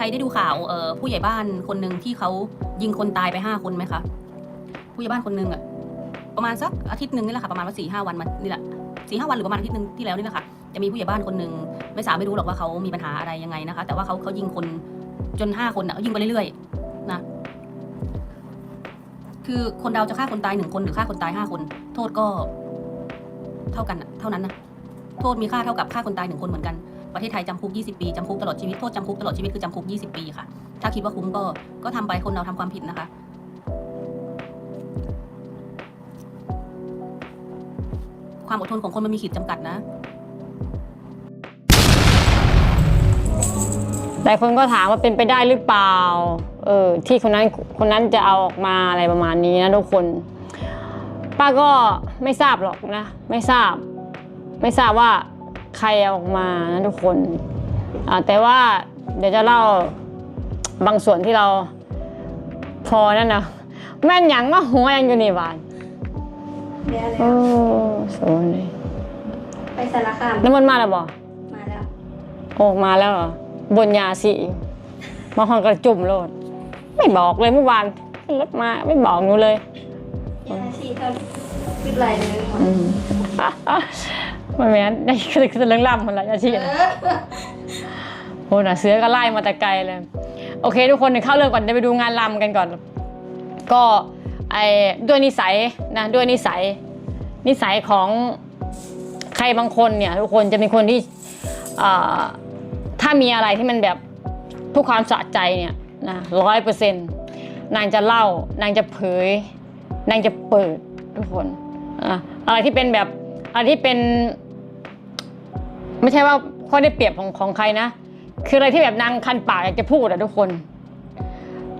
ครได้ดูข่าวเอ่อผู้ใหญ่บ้านคนหนึ่งที่เขายิงคนตายไปห้าคนไหมคะ ผู้ใหญ่บ้านคนหนึ่งอะประมาณสักอาทิตย์หนึ่งนี่แหละค่ะประมาณว่าสี่ห้าวันมันนี่แหละสี่ห้าวันหรือประมาณอาทิตย์หนึ่งที่แล้วนี่แหละค่ะจะมีผู้ใหญ่บ้านคนหนึ่งไม่สาวไม่รู้หรอกว่าเขามีปัญหาอะไรยังไงนะคะ แต่ว่าเขาเขายิงคนจนห้าคนอะยิงไปเรื่อยๆนะคือคนเราจะฆ่าคนตายหนึ่งคนหรือฆ่าคนตายห้าคน โทษก็ เท่ากันเท่านั้นนะโทษมีค่าเท่ากับฆ่าคนตายหนึ่งคนเหมือนกัน ประเทศไทยจำคุก 20 ปีจำคุกตลอดชีวิตโทษจำคุกตลอดชีวิตคือจำคุก 20 ปีค่ะ ถ้าคิดว่าคุ้มก็ก็ทำไปคนเราทำความผิดนะคะ ความอดทนของคนมันมีขีดจำกัดนะ หลายคนก็ถามว่าเป็นไปได้หรือเปล่า เออที่คนนั้นคนนั้นจะเอาออกมาอะไรประมาณนี้นะทุกคน ป้าก็ไม่ทราบหรอกนะ ไม่ทราบ ไม่ทราบว่า ใครเอาออกมานะทุกคนอ่าแต่ว่าเดี๋ยวจะเล่าบางส่วนที่เราพอนั่นนะแม่นหยังว่าหัวยังอยู่นี่บานเดี๋ยวโอ้แล้วสวยเลยไปสารคามน้ำมันมาแล้วบ่มาแล้วโอ้มาแล้วเหรอบนยาสีมาหอนกระจุ่มโลด ไม่บอกเลยเมื่อวานขึ้นรถมาไม่บอกหนูเลยยาชีเท่าปิดไหลเลยหมดอืม ไม่แม้นได้คือคือเรื่องล่ำคนละยาชีเอนะอโอ้น่ะเสือก็ไล่มาแต่ไกลเลย โอเค ทุกคนเดี๋ยวเข้าเรื่องก่อนเดี๋ยวไปดูงานลำกันก่อน ก็ไอ้ด้วยนิสัยนะด้วยนิสัย นิสัยของใครบางคนเนี่ย ทุกคนจะเป็นคนที่ถ้ามีอะไรที่มันแบบเพื่อความสะใจเนี่ยนะร้อยเปอร์เซ็นต์นางจะเล่านางจะเผย นางจะเปิดทุกคนอะอะไรที่เป็นแบบอะไรที่เป็น ไม่ใช่ว่าข้อได้เปรียบของของใครนะ คืออะไรที่แบบนางคันปากอยากจะพูดอะทุกคน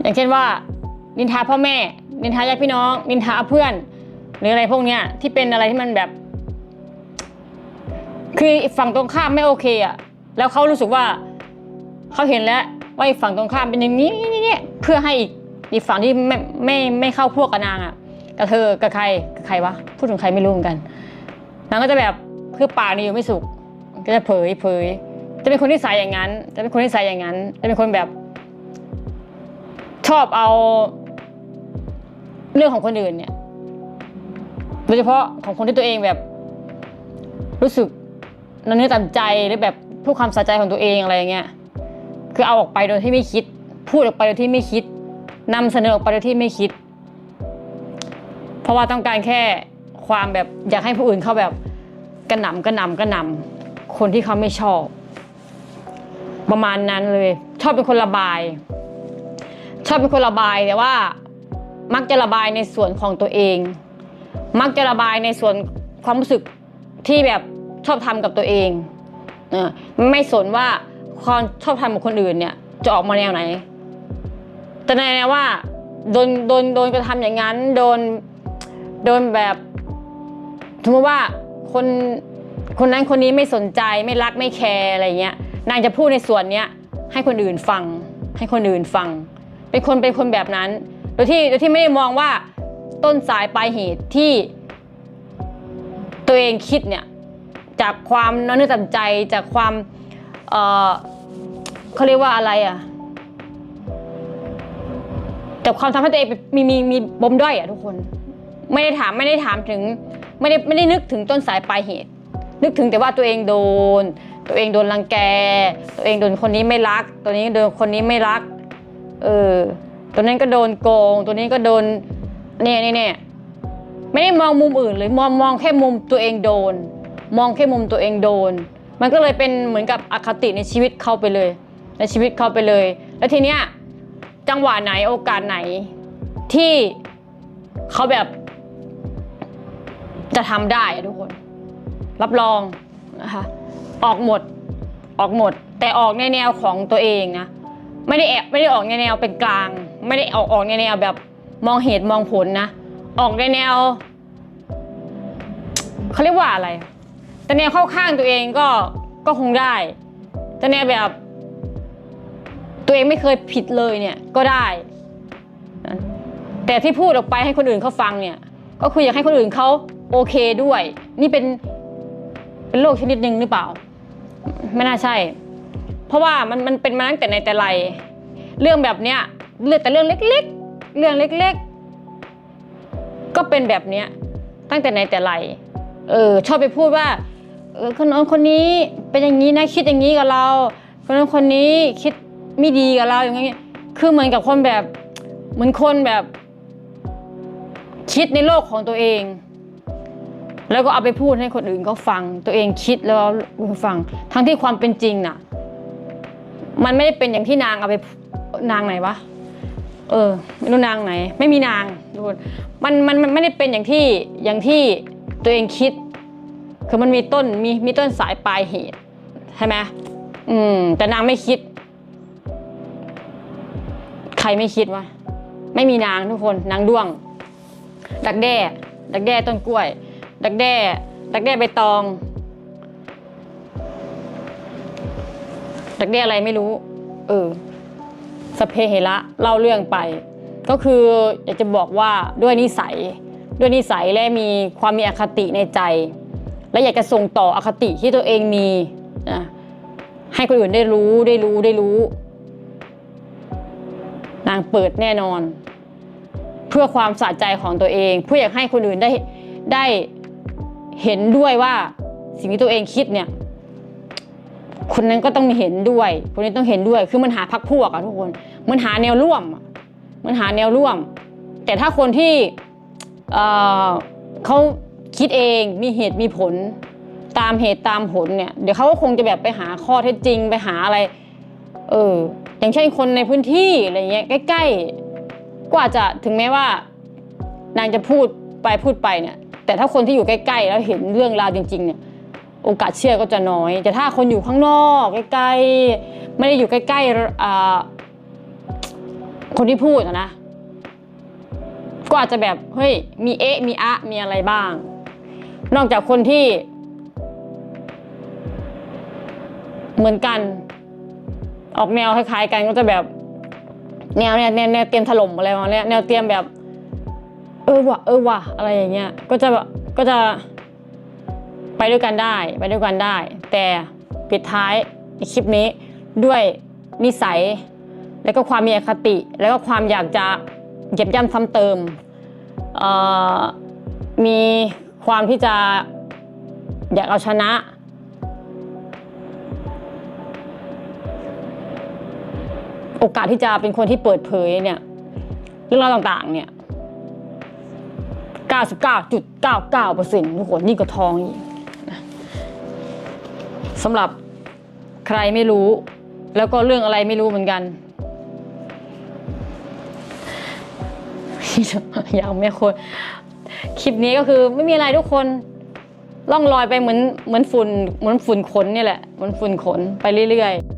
อย่างเช่นว่า นินทาพ่อแม่ นินทาญาติพี่น้อง นินทาเพื่อน หรืออะไรพวกเนี้ยที่เป็นอะไรที่มันแบบ คือฝั่งตรงข้ามไม่โอเคอะแล้วเขารู้สึกว่าเขาเห็นแล้วว่าอีกฝั่งตรงข้ามเป็นอย่างนี้นี่นี่เพื่อให้อีกอีกฝั่งที่ไม่ไม่ไม่เข้าพวกกับนางอะกับเธอกับใครกับใครวะพูดถึงใครไม่รู้เหมือนกันนางก็จะแบบคือปากนี่อยู่ไม่สุข จะเผยเผย จะเป็นคนที่ใส่อย่างนั้น จะเป็นคนที่ใส่อย่างนั้น จะเป็นคนแบบ ชอบเอาเรื่องของคนอื่นเนี่ยโดยเฉพาะของคนที่ตัวเองแบบ รู้สึกนันเนื้อต่ำใจหรือแบบพูดความสะใจของตัวเองอะไรอย่างเงี้ยคือเอาออกไปโดยที่ไม่คิด พูดออกไปโดยที่ไม่คิดนำเสนอออกไปโดยที่ไม่คิด เพราะว่าต้องการแค่ความแบบอยากให้ผู้อื่นเขาแบบกระหน่ำกระหน่ำกระหน่ำ คนที่เขาไม่ชอบ ประมาณนั้นเลย ชอบเป็นคนระบาย ชอบเป็นคนระบายแต่ว่า มักจะระบายในส่วนของตัวเอง มักจะระบายในส่วนความรู้สึกที่แบบชอบทำกับตัวเองเออไม่สนว่าความชอบทำกับคนอื่นเนี่ย จะออกมาแนวไหน แต่ในแนวว่าโดนโดนโดนกระทำอย่างนั้น โดนโดนแบบสมมติว่าคน คนนั้นคนนี้ไม่สนใจไม่รักไม่แคร์อะไรเงี้ยนางจะพูดในส่วนเนี้ยให้คนอื่นฟัง ให้คนอื่นฟัง เป็นคนเป็นคนแบบนั้น โดยที่โดยที่ไม่ได้มองว่าต้นสายปลายเหตุที่ ตัวเองคิดเนี่ยจากความน้อยเนื้อต่ำใจจากความเออเขาเรียกว่าอะไรอะจากความทำให้ตัวเองมีมีมีปมด้อยอะทุกคน ไม่ได้ถามไม่ได้ถามถึงไม่ได้ไม่ได้นึกถึงต้นสายปลายเหตุ นึกถึงแต่ว่าตัวเองโดน ตัวเองโดนรังแก ตัวเองโดนคนนี้ไม่รัก ตัวนี้โดนคนนี้ไม่รัก เออ ตัวนั้นก็โดนโกง ตัวนี้ก็โดน เนี่ยเนี่ยเนี่ยไม่ได้มองมุมอื่นเลยมองมองแค่มุมตัวเองโดน มองแค่มุมตัวเองโดน มันก็เลยเป็นเหมือนกับอคติในชีวิตเข้าไปเลย ในชีวิตเข้าไปเลย แล้วทีเนี้ยจังหวะไหนโอกาสไหน ที่เขาแบบจะทำได้ทุกคน รับรองนะคะออกหมดออกหมด แต่ออกในแนวของตัวเองนะไม่ได้แอบไม่ได้ออกในแนวเป็นกลาง ไม่ได้ออกออกในแนวแบบมองเหตุมองผลนะ ออกในแนวเขาเรียกว่าอะไร แต่แนวเข้าข้างตัวเองก็ก็คงได้ แต่แนวแบบ ตัวเองไม่เคยผิดเลยเนี่ยก็ได้ แต่ที่พูดออกไปให้คนอื่นเขาฟังเนี่ย ก็คืออยากให้คนอื่นเขาโอเคด้วย นี่เป็น เป็นโรคชนิดหนึ่งหรือเปล่า ไม่น่าใช่ เพราะว่ามันมันเป็นมาตั้งแต่ในแต่ไร เรื่องแบบเนี้ยเรื่องแต่เรื่องเล็ก ๆ เรื่องเล็ก ๆ ก็เป็นแบบเนี้ยตั้งแต่ไหนแต่ไร เออชอบไปพูดว่า เออคนนั้นคนนี้เป็นอย่างนี้นะคิดอย่างนี้กับเรา คนนั้นคนนี้คิดไม่ดีกับเราอย่างเงี้ยคือเหมือนกับคนแบบเหมือนคนแบบ คิดในโลกของตัวเอง แล้วก็เอาไปพูดให้คนอื่นเขาฟัง ตัวเองคิดแล้วฟัง ทั้งที่ความเป็นจริงน่ะ มันไม่ได้เป็นอย่างที่นางเอาไปนางไหนวะเออไม่รู้นางไหน ไม่มีนางทุกคนมันมันมันไม่ได้เป็นอย่างที่อย่างที่ตัวเองคิด คือมันมีต้นมีมีต้นสายปลายเหตุใช่ไหมอืม แต่นางไม่คิด ใครไม่คิดวะไม่มีนางทุกคน นางด้วง ดักแด้ ดักแด้ต้นกล้วย ดักแด้ ดักแด้ใบตอง ดักแด้อะไรไม่รู้ เออสเพเหระเล่าเรื่องไป ก็คืออยากจะบอกว่าด้วยนิสัย ด้วยนิสัยและมีความมีอคติในใจ และอยากจะส่งต่ออคติที่ตัวเองมีนะให้คนอื่นได้รู้ได้รู้ได้รู้ นางเปิดแน่นอน เพื่อความสะใจของตัวเอง เพื่ออยากให้คนอื่นได้ได้ เห็นด้วยว่าสิ่งที่ตัวเองคิดเนี่ย คนนั้นก็ต้องเห็นด้วย คนนี้ต้องเห็นด้วย คือมันหาพักพวกอะทุกคน มันหาแนวร่วม มันหาแนวร่วม แต่ถ้าคนที่เออเขาคิดเองมีเหตุมีผลตามเหตุตามผลเนี่ย เดี๋ยวเขาก็คงจะแบบไปหาข้อเท็จจริงไปหาอะไร เออ อย่างเช่นคนในพื้นที่อะไรเงี้ยใกล้ๆ ก็อาจจะถึงแม้ว่านางจะพูดไปพูดไปเนี่ย แต่ถ้าคนที่อยู่ใกล้ๆ แล้วเห็นเรื่องราวจริงๆเนี่ยโอกาสเชื่อก็จะน้อย แต่ถ้าคนอยู่ข้างนอกใกล้ๆไม่ได้อยู่ใกล้ๆคนที่พูดนะ ก็อาจจะแบบเฮ้ยมีเอ๊ะมีอะมีอะไรบ้าง นอกจากคนที่ เหมือนกัน ออกแนวคล้ายๆกันก็จะแบบ แนวเนี่ยแนวแนวเตรียมถล่มอะไรมาเนี้ยแนวเตรียมแบบ ออว่ะเออว่ะอะไรอย่างเงี้ยก็จะแบบก็จะไปด้วยกันได้ไปด้วยกันได้ แต่ปิดท้ายในคลิปนี้ด้วยนิสัย แล้วก็ความมีอคติ แล้วก็ความอยากจะเยียบย่ำซ้ำเติม มีความที่จะอยากเอาชนะ โอกาสที่จะเป็นคนที่เปิดเผยเนี่ยเรื่องราวต่างๆเนี่ย 99.99%ทุกคนยิ่งกว่าทองอีกสำหรับใครไม่รู้ แล้วก็เรื่องอะไรไม่รู้เหมือนกันอยังไม่คนคลิปนี้ก็คือไม่มีอะไรทุกคนล่องลอยไปเหมือนเหมือนฝุ่นเหมือนฝุ่นขนเนี่ยแหละเหมือนฝุ่นขนไปเรื่อยๆ